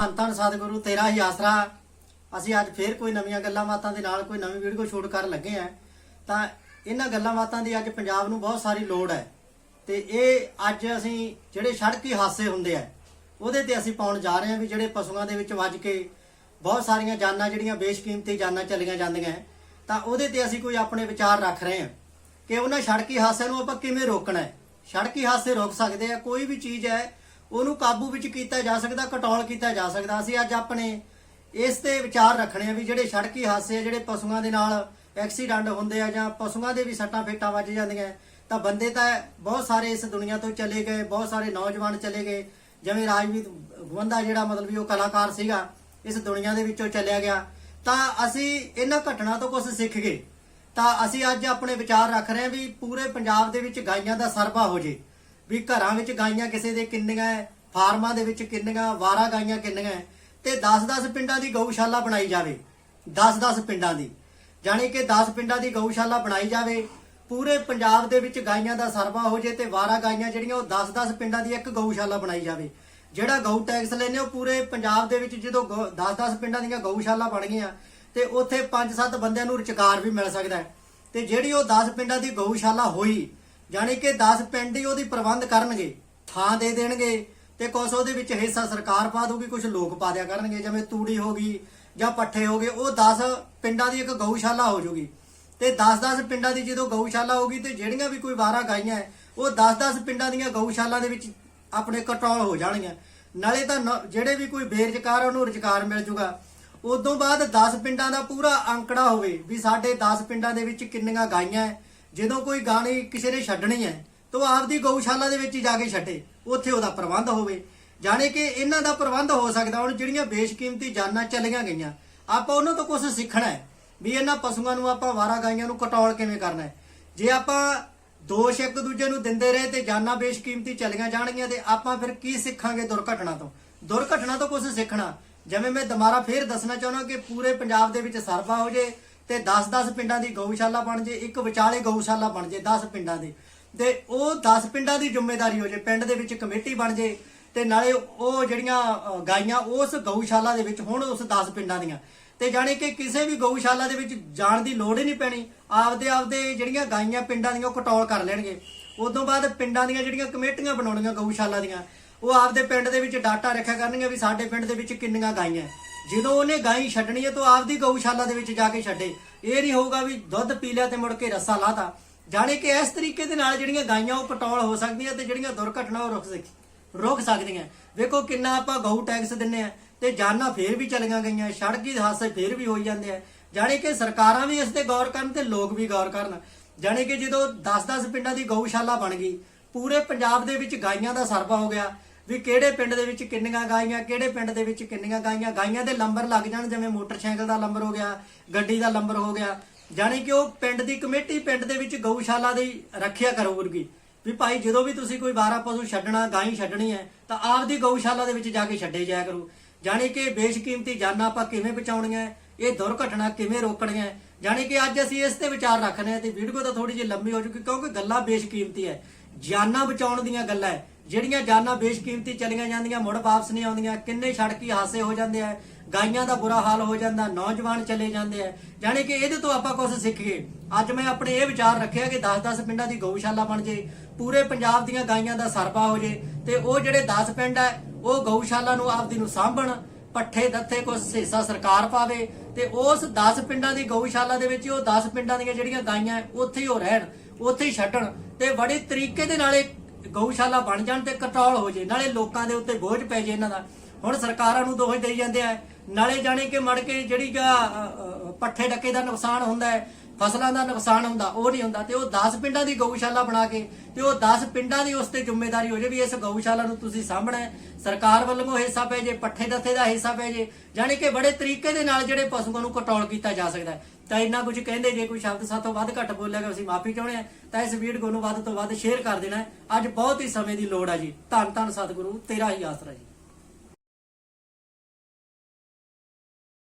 ਧੰਨ ਧੰਨ ਸਤਿਗੁਰੂ, ਤੇਰਾ ਹੀ ਆਸਰਾ। ਅਸੀਂ ਅੱਜ ਫੇਰ ਕੋਈ ਨਵੀਆਂ ਗੱਲਾਂ ਬਾਤਾਂ ਦੇ ਨਾਲ, ਕੋਈ ਨਵੀਂ ਵੀਡੀਓ ਸ਼ੂਟ ਕਰਨ ਲੱਗੇ ਆ ਤਾਂ ਇਹਨਾਂ ਗੱਲਾਂ ਬਾਤਾਂ ਦੀ ਅੱਜ ਪੰਜਾਬ ਨੂੰ ਬਹੁਤ ਸਾਰੀ ਲੋੜ ਹੈ। ਤੇ ਇਹ ਅੱਜ ਅਸੀਂ ਜਿਹੜੇ ਸੜਕੀ ਹਾਦਸੇ ਹੁੰਦੇ ਆ, ਉਹਦੇ ਤੇ ਅਸੀਂ ਪਾਉਣ ਜਾ ਰਹੇ ਹਾਂ ਵੀ ਜਿਹੜੇ ਪਸ਼ੂਆਂ ਦੇ ਵਿੱਚ ਵੱਜ ਕੇ ਬਹੁਤ ਸਾਰੀਆਂ ਜਾਨਾਂ ਜਿਹੜੀਆਂ ਬੇਸ਼ਕੀਮਤੀ ਜਾਨਾਂ ਚਲੀਆਂ ਜਾਂਦੀਆਂ ਤਾਂ ਉਹਦੇ ਤੇ ਅਸੀਂ ਕੋਈ ਆਪਣੇ ਵਿਚਾਰ ਰੱਖ ਰਹੇ ਹਾਂ ਕਿ ਉਹਨਾਂ ਸੜਕੀ ਹਾਦਸਿਆਂ ਨੂੰ ਆਪਾਂ ਕਿਵੇਂ ਰੋਕਣਾ ਹੈ। ਸੜਕੀ ਹਾਦਸੇ ਰੋਕ ਸਕਦੇ ਆ, ਕੋਈ ਵੀ ਚੀਜ਼ ਹੈ ਉਹਨੂੰ ਕਾਬੂ ਵਿੱਚ ਕੀਤਾ ਜਾ ਸਕਦਾ ਕੰਟਰੋਲ ਕੀਤਾ ਜਾ ਸਕਦਾ। ਅਸੀਂ ਅੱਜ ਆਪਣੇ ਇਸ ਤੇ ਵਿਚਾਰ ਰੱਖਣੇ ਆ ਵੀ ਜਿਹੜੇ ਸੜਕੀ ਹਾਦਸੇ ਆ, ਜਿਹੜੇ ਪਸ਼ੂਆਂ ਦੇ ਨਾਲ ਐਕਸੀਡੈਂਟ ਹੁੰਦੇ ਆ ਜਾਂ ਪਸ਼ੂਆਂ ਦੇ ਵੀ ਸੱਟਾਂ ਫੇਟਾਂ ਵੱਜ ਜਾਂਦੀਆਂ, ਤਾਂ ਬੰਦੇ ਤਾਂ ਬਹੁਤ ਸਾਰੇ ਇਸ ਦੁਨੀਆ ਤੋਂ ਚਲੇ ਗਏ, ਬਹੁਤ ਸਾਰੇ ਨੌਜਵਾਨ ਚਲੇ ਗਏ। ਜਿਵੇਂ ਰਾਜਵੀਰ ਗਵੰਦਾ ਜਿਹੜਾ ਮਤਲਬ ਵੀ ਉਹ ਕਲਾਕਾਰ ਸੀਗਾ, ਇਸ ਦੁਨੀਆ ਦੇ ਵਿੱਚੋਂ ਚਲਿਆ ਗਿਆ। ਤਾਂ ਅਸੀਂ ਇਹਨਾਂ ਘਟਨਾ ਤੋਂ ਕੁਝ ਸਿੱਖ ਗਏ। ਤਾਂ ਅਸੀਂ ਅੱਜ ਆਪਣੇ ਵਿਚਾਰ ਰੱਖ ਰਹੇ ਹਾਂ ਵੀ ਪੂਰੇ ਪੰਜਾਬ ਦੇ ਵਿੱਚ ਗਾਈਆਂ ਦਾ ਸਰਬਾ ਹੋ ਜੇ। ਵੀ ਘਰਾਂ ਵਿੱਚ ਗਾਈਆਂ ਕਿਸੇ ਦੇ ਕਿੰਨੀਆਂ ਹੈ, ਫਾਰਮਾਂ ਦੇ ਵਿੱਚ ਕਿੰਨੀਆਂ ਵਾਰਾ ਗਾਈਆਂ ਕਿੰਨੀਆਂ ਹੈ, ਤੇ 10-10 ਪਿੰਡਾਂ ਦੀ ਗਊਸ਼ਾਲਾ ਬਣਾਈ ਜਾਵੇ 10-10 ਪਿੰਡਾਂ ਦੀ। ਜਾਣੀ ਕਿ 10 ਪਿੰਡਾਂ ਦੀ ਗਊਸ਼ਾਲਾ ਬਣਾਈ ਜਾਵੇ ਪੂਰੇ ਪੰਜਾਬ ਦੇ ਵਿੱਚ ਗਾਈਆਂ ਦਾ ਸਰਬਾ ਹੋ ਜੇ ਤੇ ਵਾਰਾ ਗਾਈਆਂ ਜਿਹੜੀਆਂ ਉਹ 10-10 ਪਿੰਡਾਂ ਦੀ ਇੱਕ ਗਊਸ਼ਾਲਾ ਬਣਾਈ ਜਾਵੇ। ਜਿਹੜਾ ਗਊ ਟੈਕਸ ਲੈਨੇ ਉਹ ਪੂਰੇ ਪੰਜਾਬ ਦੇ ਵਿੱਚ ਜਦੋਂ 10-10 ਪਿੰਡਾਂ ਦੀਆਂ ਗਊਸ਼ਾਲਾ ਬਣ ਗਈਆਂ ਤੇ ਉੱਥੇ 5-7 ਬੰਦਿਆਂ ਨੂੰ ਰੁਜ਼ਗਾਰ ਵੀ ਮਿਲ ਸਕਦਾ ਹੈ ਤੇ ਜਿਹੜੀ ਉਹ 10 ਪਿੰਡਾਂ ਦੀ ਗਊਸ਼ਾਲਾ ਹੋਈ ਜਾਣੀ ਕਿ 10 ਪਿੰਡ ਹੀ ਉਹਦੀ ਪ੍ਰਬੰਧ ਕਰਨਗੇ ਥਾਂ ਦੇ ਦੇਣਗੇ ਤੇ ਕੁਛ ਉਹਦੇ ਵਿੱਚ ਹਿੱਸਾ ਸਰਕਾਰ ਪਾ ਦੂਗੀ ਕੁਝ ਲੋਕ ਪਾ ਦਿਆ ਕਰਨਗੇ ਜਿਵੇਂ ਤੂੜੀ ਹੋ ਗਈ ਜਾਂ ਪੱਠੇ ਹੋ ਗਏ ਉਹ 10 ਪਿੰਡਾਂ ਦੀ ਇੱਕ ਗਊਸ਼ਾਲਾ ਹੋ ਜੂਗੀ। ਤੇ 10-10 ਪਿੰਡਾਂ ਦੀ ਜਦੋਂ ਗਊਸ਼ਾਲਾ ਹੋਗੀ ਤੇ ਜਿਹੜੀਆਂ ਵੀ ਕੋਈ ਵਾਰਾ ਗਾਈਆਂ ਹੈ, ਉਹ 10-10 ਪਿੰਡਾਂ ਦੀਆਂ ਗਊਸ਼ਾਲਾ ਦੇ ਵਿੱਚ ਆਪਣੇ ਕਟੌਲ ਹੋ ਜਾਣਗੀਆਂ। ਨਾਲੇ ਤਾਂ ਨ- ਜਿਹੜੇ ਵੀ ਕੋਈ ਬੇਰੁਜ਼ਗਾਰ ਉਹਨੂੰ ਰੁਜ਼ਗਾਰ ਮਿਲ ਜੂਗਾ। ਉਦੋਂ ਬਾਅਦ 10 ਪਿੰਡਾਂ ਦਾ ਪੂਰਾ ਅੰਕੜਾ ਹੋਵੇ ਵੀ ਸਾਡੇ 10 ਪਿੰਡਾਂ ਦੇ ਵਿੱਚ ਕਿੰਨੀਆਂ ਗਾਈਆਂ ਹੈ ਜਦੋਂ ਕੋਈ ਗਾਣੀ ਕਿਸੇ ਨੇ ਛੱਡਣੀ ਹੈ ਤਾਂ ਉਹ ਆਪਦੀ ਗਊਸ਼ਾਲਾ ਦੇ ਵਿੱਚ ਜਾ ਕੇ ਛੱਡੇ, ਉੱਥੇ ਉਹਦਾ ਪ੍ਰਬੰਧ ਹੋਵੇ। ਜਾਣੇ ਕਿ ਇਹਨਾਂ ਦਾ ਪ੍ਰਬੰਧ ਹੋ ਸਕਦਾ, ਹੁਣ ਜਿਹੜੀਆਂ ਬੇਸ਼ਕੀਮਤੀ ਜਾਨਾਂ ਚਲੀਆਂ ਗਈਆਂ, ਆਪਾਂ ਉਹਨਾਂ ਤੋਂ ਕੁਝ ਸਿੱਖਣਾ ਹੈ ਵੀ ਇਹਨਾਂ ਪਸ਼ੂਆਂ ਨੂੰ ਆਪਾਂ ਵਾਰਾ ਗਾਈਆਂ ਨੂੰ ਕਟੌਲ ਕਿਵੇਂ ਕਰਨਾ ਹੈ ਜੇ ਆਪਾਂ ਦੋਸ਼ ਇੱਕ ਦੂਜੇ ਨੂੰ ਦਿੰਦੇ ਰਹੇ ਤੇ ਜਾਨਾਂ ਬੇਸ਼ਕੀਮਤੀ ਚਲੀਆਂ ਜਾਣਗੀਆਂ, ਤੇ ਆਪਾਂ ਫਿਰ ਕੀ ਸਿੱਖਾਂਗੇ ਦੁਰਘਟਨਾ ਤੋਂ? ਦੁਰਘਟਨਾ ਤੋਂ ਕੁਝ ਸਿੱਖਣਾ। ਜਿਵੇਂ ਮੈਂ ਦੁਬਾਰਾ ਫੇਰ ਦੱਸਣਾ ਚਾਹੁੰਦਾ ਕਿ ਪੂਰੇ ਪੰਜਾਬ ਦੇ ਵਿੱਚ ਸਰਵਾ ਹੋ ਜੇ ਤੇ 10-10 ਪਿੰਡਾਂ ਦੀ ਗਊਸ਼ਾਲਾ ਬਣ ਜੇ, ਇੱਕ ਵਿਚਾਲੇ ਗਊਸ਼ਾਲਾ ਬਣ ਜੇ 10 ਪਿੰਡਾਂ ਦੀ। ਤੇ ਉਹ 10 ਪਿੰਡਾਂ ਦੀ ਜ਼ਿੰਮੇਵਾਰੀ ਹੋ ਜੇ, ਪਿੰਡ ਦੇ ਵਿੱਚ ਕਮੇਟੀ ਬਣ ਜੇ, ਤੇ ਨਾਲੇ ਉਹ ਜਿਹੜੀਆਂ ਗਾਈਆਂ, ਉਸ ਗਊਸ਼ਾਲਾ ਦੇ ਵਿੱਚ ਹੁਣ ਉਸ 10 ਪਿੰਡਾਂ ਦੀਆਂ। ਤੇ ਜਾਣੀ ਕਿ ਕਿਸੇ ਵੀ ਗਊਸ਼ਾਲਾ ਦੇ ਵਿੱਚ ਜਾਣ ਦੀ ਲੋੜ ਹੀ ਨਹੀਂ ਪੈਣੀ। ਆਪਦੇ ਆਪਦੇ ਜਿਹੜੀਆਂ ਗਾਈਆਂ ਪਿੰਡਾਂ ਦੀਆਂ ਉਹ ਕਟੌਲ ਕਰ ਲੈਣਗੇ। ਉਦੋਂ ਬਾਅਦ ਪਿੰਡਾਂ ਦੀਆਂ ਜਿਹੜੀਆਂ ਕਮੇਟੀਆਂ ਬਣਾਉਣੀਆਂ ਗਊਸ਼ਾਲਾ ਦੀਆਂ, ਉਹ ਆਪਦੇ ਪਿੰਡ ਦੇ ਵਿੱਚ ਡਾਟਾ ਰੱਖਿਆ ਕਰਨਗੇ ਵੀ ਸਾਡੇ ਪਿੰਡ ਦੇ ਵਿੱਚ ਕਿੰਨੀਆਂ ਗਾਈਆਂ। ਜਦੋਂ ਉਹਨੇ ਗਾਈ ਛੱਡਣੀ ਹੈ, ਤਾਂ ਉਹ ਆਪਦੀ ਗਊਸ਼ਾਲਾ ਦੇ ਵਿੱਚ ਜਾ ਕੇ ਛੱਡੇ। ਇਹ ਨਹੀਂ ਹੋਊਗਾ ਵੀ ਦੁੱਧ ਪੀ ਲਿਆ ਤੇ ਮੁੜ ਕੇ ਰੱਸਾ ਲਾਤਾ। ਜਾਣੇ ਕਿ ਇਸ ਤਰੀਕੇ ਦੇ ਨਾਲ ਜਿਹੜੀਆਂ ਗਾਈਆਂ, ਉਹ ਕਟੌਲ ਹੋ ਸਕਦੀਆਂ ਤੇ ਜਿਹੜੀਆਂ ਦੁਰਘਟਨਾ ਉਹ ਰੁਕ ਸਕ, ਰੋਕ ਸਕਦੀਆਂ। ਵੇਖੋ ਕਿੰਨਾ ਆਪਾਂ ਗਊ ਟੈਕਸ ਦਿੰਨੇ ਆ ਤੇ ਜਾਨਾਂ ਫੇਰ ਵੀ ਚਲੀਆਂ ਗਈਆਂ, ਸੜਕੀ ਦੇ ਹਾਦਸੇ ਫੇਰ ਵੀ ਹੋਈ ਜਾਂਦੇ ਆ। ਜਾਣੇ ਕਿ ਸਰਕਾਰਾਂ ਵੀ ਇਸ ਤੇ ਗੌਰ ਕਰਨ ਤੇ ਲੋਕ ਵੀ ਗੌਰ ਕਰਨ। ਜਾਣੇ ਕਿ ਜਦੋਂ 10-10 ਪਿੰਡਾਂ ਦੀ ਗਊਸ਼ਾਲਾ ਬਣ ਗਈ, ਪੂਰੇ ਪੰਜਾਬ ਦੇ ਵਿੱਚ ਗਾਈਆਂ ਦਾ ਸਰਵਾ ਹੋ ਗਿਆ। ਵੀ ਕਿਹੜੇ ਪਿੰਡ ਦੇ ਵਿੱਚ ਕਿੰਨੀਆਂ ਗਾਈਆਂ, ਕਿਹੜੇ ਪਿੰਡ ਦੇ ਵਿੱਚ ਕਿੰਨੀਆਂ ਗਾਈਆਂ? ਗਾਈਆਂ ਦੇ ਨੰਬਰ ਲੱਗ ਜਾਣ, ਜਿਵੇਂ ਮੋਟਰਸਾਈਕਲ ਦਾ ਨੰਬਰ ਹੋ ਗਿਆ, ਗੱਡੀ ਦਾ ਨੰਬਰ ਹੋ ਗਿਆ। ਜਾਣੀ ਕਿ ਉਹ ਪਿੰਡ ਦੀ ਕਮੇਟੀ, ਪਿੰਡ ਦੇ ਵਿੱਚ ਗਊਸ਼ਾਲਾ ਦੀ ਰੱਖਿਆ ਕਰੂਗੀ ਵੀ ਭਾਈ, ਜਦੋਂ ਵੀ ਤੁਸੀਂ ਕੋਈ ਵਾਰਾ ਪਸ਼ੂ ਛੱਡਣਾ, ਗਾਈ ਛੱਡਣੀ ਹੈ, ਤਾਂ ਆਪਦੀ ਗਊਸ਼ਾਲਾ ਦੇ ਵਿੱਚ ਜਾ ਕੇ ਛੱਡੇ ਜਾਇਆ ਕਰੋ। ਜਾਣੀ ਕਿ ਬੇਸ਼ਕੀਮਤੀ ਜਾਨਾਂ ਆਪਾਂ ਕਿਵੇਂ ਬਚਾਉਣੀਆਂ, ਇਹ ਦੁਰਘਟਨਾ ਕਿਵੇਂ ਰੋਕਣੀਆਂ? ਹੈ। ਜਾਣੀ ਕਿ ਅੱਜ ਅਸੀਂ ਇਸ ਤੇ ਵਿਚਾਰ ਰੱਖਨੇ ਆ ਤੇ ਵੀਡੀਓ ਤਾਂ ਥੋੜੀ ਜਿਹੀ ਲੰਬੀ ਹੋ ਚੁੱਕੀ ਕਿਉਂਕਿ ਗੱਲਾਂ ਬੇਸ਼ਕੀਮਤੀ ਹੈ। ਜਾਨਾਂ ਬਚਾਉਣ ਦੀਆਂ ਗੱਲਾਂ ਹੈ। ਜਿਹੜੀਆਂ ਜਾਨਾਂ ਬੇਸ਼ਕੀਮਤੀ ਚਲੀਆਂ ਜਾਂਦੀਆਂ, ਮੁੜ ਵਾਪਸ ਨਹੀਂ ਆਉਂਦੀਆਂ, ਕਿੰਨੇ ਸੜਕੀ ਹਾਦਸੇ ਹੋ ਜਾਂਦੇ ਆ, ਗਾਈਆਂ ਦਾ ਬੁਰਾ ਹਾਲ ਹੋ ਜਾਂਦਾ, ਨੌਜਵਾਨ ਚਲੇ ਜਾਂਦੇ ਆ। ਜਾਣੀ ਕਿ ਇਹਦੇ ਤੋਂ ਆਪਾਂ ਕੁਝ ਸਿੱਖੀਏ। ਅੱਜ ਮੈਂ ਆਪਣੇ ਇਹ ਵਿਚਾਰ ਰੱਖਿਆ ਕਿ 10-10 ਪਿੰਡਾਂ ਦੀ ਗਊਸ਼ਾਲਾ ਬਣ ਜੇ, ਪੂਰੇ ਪੰਜਾਬ ਦੀਆਂ ਗਾਈਆਂ ਦਾ ਸਰਬਾ ਹੋ ਜੇ, ਤੇ ਉਹ ਜਿਹੜੇ 10 ਪਿੰਡ ਆ, ਉਹ ਗਊਸ਼ਾਲਾ ਨੂੰ ਆਪਦੀ ਨੂੰ ਸਾਂਭਣ, ਪੱਠੇ, ਦੱਥੇ ਕੁਝ ਹਿੱਸਾ ਸਰਕਾਰ ਪਾਵੇ, ਤੇ ਉਸ 10 ਪਿੰਡਾਂ ਦੀ ਗਊਸ਼ਾਲਾ ਦੇ ਵਿੱਚ ਉਹ 10 ਪਿੰਡਾਂ ਦੀਆਂ ਜਿਹੜੀਆਂ ਗਾਈਆਂ, ਉੱਥੇ ਹੀ ਉਹ ਰਹਿਣ, ਉੱਥੇ ਹੀ ਛੱਡਣ, ਤੇ ਬੜੇ ਤਰੀਕੇ ਦੇ ਨਾਲ ਇਹ ਗਊਸ਼ਾਲਾ ਬਣ ਜਾਣ ਤੇ ਕੰਟਰੋਲ ਹੋ ਜੇ ਨਾਲੇ ਲੋਕਾਂ ਦੇ ਉੱਤੇ ਬੋਝ ਪੈ ਜੇ ਇਹਨਾਂ ਦਾ। ਹੁਣ ਸਰਕਾਰਾਂ ਨੂੰ ਦੋਸ਼ ਦੇਈ ਜਾਂਦੇ ਆ। ਨਾਲੇ ਜਾਣੇ ਕਿ ਮੜ ਕੇ ਜਿਹੜੀ ਗਾ, ਪੱਠੇ ਡੱਕੇ ਦਾ ਨੁਕਸਾਨ ਹੁੰਦਾ ਹੈ ਫਸਲਾਂ ਦਾ ਨੁਕਸਾਨ ਹੁੰਦਾ, ਉਹ ਨਹੀਂ ਹੁੰਦਾ, ਤੇ ਉਹ 10 ਪਿੰਡਾਂ ਦੀ ਗਊਸ਼ਾਲਾ ਬਣਾ ਕੇ, ਤੇ ਉਹ 10 ਪਿੰਡਾਂ ਦੀ ਉਸ ਤੇ ਜ਼ਿੰਮੇਵਾਰੀ ਹੋ ਜੇ ਵੀ ਇਸ ਗਊਸ਼ਾਲਾ ਨੂੰ ਤੁਸੀਂ ਸਾਂਭਣਾ ਸਰਕਾਰ ਵੱਲੋਂ ਹਿੱਸਾ ਪੈ ਜੇ, ਪੱਠੇ ਦੱਥੇ ਦਾ ਹਿੱਸਾ ਪੈ ਜੇ, ਜਾਣੀ ਕਿ ਬੜੇ ਤਰੀਕੇ ਦੇ ਨਾਲ ਜਿਹੜੇ ਪਸ਼ੂਆਂ ਨੂੰ ਕੰਟਰੋਲ ਕੀਤਾ ਜਾ ਸਕਦਾ ਹੈ। ਤਾਂ ਇੰਨਾ ਕੁਝ ਕਹਿੰਦੇ, ਜੇ ਕੋਈ ਸ਼ਬਦ ਸਾਤੋਂ ਵੱਧ ਘੱਟ ਬੋਲਿਆ ਗਿਆ, ਅਸੀਂ ਮਾਫੀ ਚਾਹੁੰਦੇ ਹਾਂ, ਤਾਂ ਇਸ ਵੀਡੀਓ ਨੂੰ ਵੱਧ ਤੋਂ ਵੱਧ ਸ਼ੇਅਰ ਕਰ ਦੇਣਾ ਅੱਜ ਬਹੁਤ ਹੀ ਸਮੇਂ ਦੀ ਲੋੜ ਹੈ ਜੀ। ਧੰਨ ਧੰਨ ਸਤਿਗੁਰੂ, ਤੇਰਾ ਹੀ ਆਸਰਾ ਜੀ।